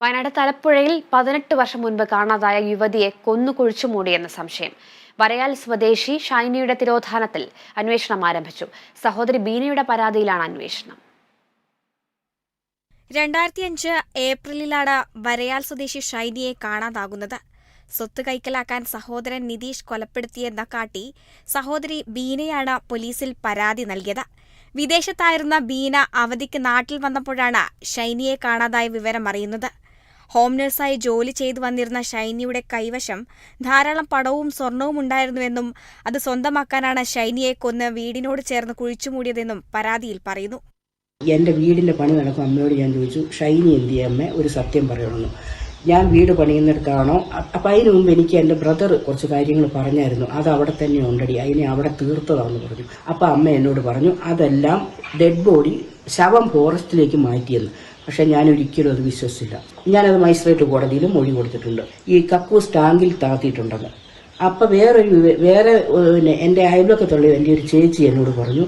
വയനാട് തലപ്പുഴയിൽ പതിനെട്ട് വർഷം മുൻപ് കാണാതായ യുവതിയെ കൊന്നു കുഴിച്ചു മൂടിയെന്ന സംശയം. വരയാൽ സ്വദേശി ഷൈനിയുടെ തിരോധാനത്തിൽ അന്വേഷണം ആരംഭിച്ചു. സഹോദരി ബീനയുടെ പരാതിയിലാണ് അന്വേഷണം. രണ്ടായിരത്തി അഞ്ച് ഏപ്രിലിലാണ് വരയാൽ സ്വദേശി ഷൈനിയെ കാണാതാകുന്നത്. സ്വത്ത് കൈക്കലാക്കാൻ സഹോദരൻ നിതീഷ് കൊലപ്പെടുത്തിയെന്ന കാട്ടി സഹോദരി ബീനയാണ് പോലീസിൽ പരാതി നൽകിയത്. വിദേശത്തായിരുന്ന ബീന അവധിക്ക് നാട്ടിൽ വന്നപ്പോഴാണ് ഷൈനിയെ കാണാതായ വിവരം അറിയുന്നത്. ഹോം നഴ്സായി ജോലി ചെയ്തു വന്നിരുന്ന ഷൈനിയുടെ കൈവശം ധാരാളം പണവും സ്വർണവും ഉണ്ടായിരുന്നുവെന്നും അത് സ്വന്തമാക്കാനാണ് ഷൈനിയെ കൊന്ന് വീടിനോട് ചേർന്ന് കുഴിച്ചുമൂടിയതെന്നും പരാതിയിൽ പറയുന്നു. എന്റെ വീടിന്റെ പണി നടക്കും അമ്മയോട് ഞാൻ ചോദിച്ചു ഷൈനി എന്ത് അമ്മ? ഒരു സത്യം പറയണമെന്ന് ഞാൻ വീട് പണിയുന്നിടത്താണോ? അപ്പം അതിന് മുമ്പ് എനിക്ക് എന്റെ ബ്രദർ കുറച്ച് കാര്യങ്ങൾ പറഞ്ഞായിരുന്നു. അത് അവിടെ തന്നെ ഉണ്ടടി അതിനെ അവിടെ തീർത്തതാണെന്ന് പറഞ്ഞു. അപ്പം അമ്മ എന്നോട് പറഞ്ഞു അതെല്ലാം ഡെഡ് ബോഡി ശവം ഫോറസ്റ്റിലേക്ക് മാറ്റിയെന്ന്. പക്ഷെ ഞാൻ ഒരിക്കലും അത് വിശ്വസിച്ചില്ല. ഞാനത് മജിസ്ട്രേറ്റ് കോടതിയിൽ മൊഴി കൊടുത്തിട്ടുണ്ട്. ഈ കക്കൂസ് ടാങ്കിൽ താത്തിയിട്ടുണ്ടെന്ന്. അപ്പം വേറൊരു വേറെ പിന്നെ എന്റെ അയൽവക്കത്തുള്ള എന്റെ ഒരു ചേച്ചി എന്നോട് പറഞ്ഞു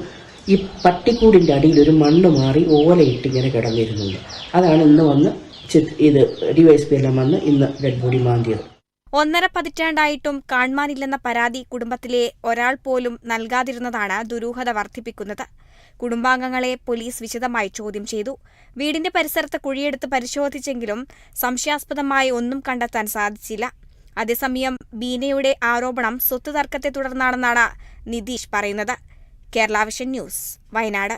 ഈ പട്ടിക്കൂടിന്റെ അടിയിൽ ഒരു മണ്ണ് മാറി ഓലയിട്ട് ഇങ്ങനെ കിടന്നിരുന്നുണ്ട്. അതാണ് ഇന്ന് വന്ന് ഇത് ഡിവൈസ് പി എല്ലാം വന്ന് ഇന്ന് ഡെഡ് ബോഡി മാന്തിയത്. ഒന്നര പതിറ്റാണ്ടായിട്ടും കാൺമാനില്ലെന്ന പരാതി കുടുംബത്തിലെ ഒരാൾ പോലും നൽകാതിരുന്നതാണ് ദുരൂഹത വർദ്ധിപ്പിക്കുന്നത്. കുടുംബാംഗങ്ങളെ പോലീസ് വിശദമായി ചോദ്യം ചെയ്തു. വീടിന്റെ പരിസരത്ത് കുഴിയെടുത്ത് പരിശോധിച്ചെങ്കിലും സംശയാസ്പദമായി ഒന്നും കണ്ടെത്താൻ സാധിച്ചില്ല. അതേസമയം ബീനയുടെ ആരോപണം സ്വത്ത് തർക്കത്തെ തുടർന്നാണെന്നാണ് നിതീഷ് പറയുന്നത്. Kerala vision news Wayanad.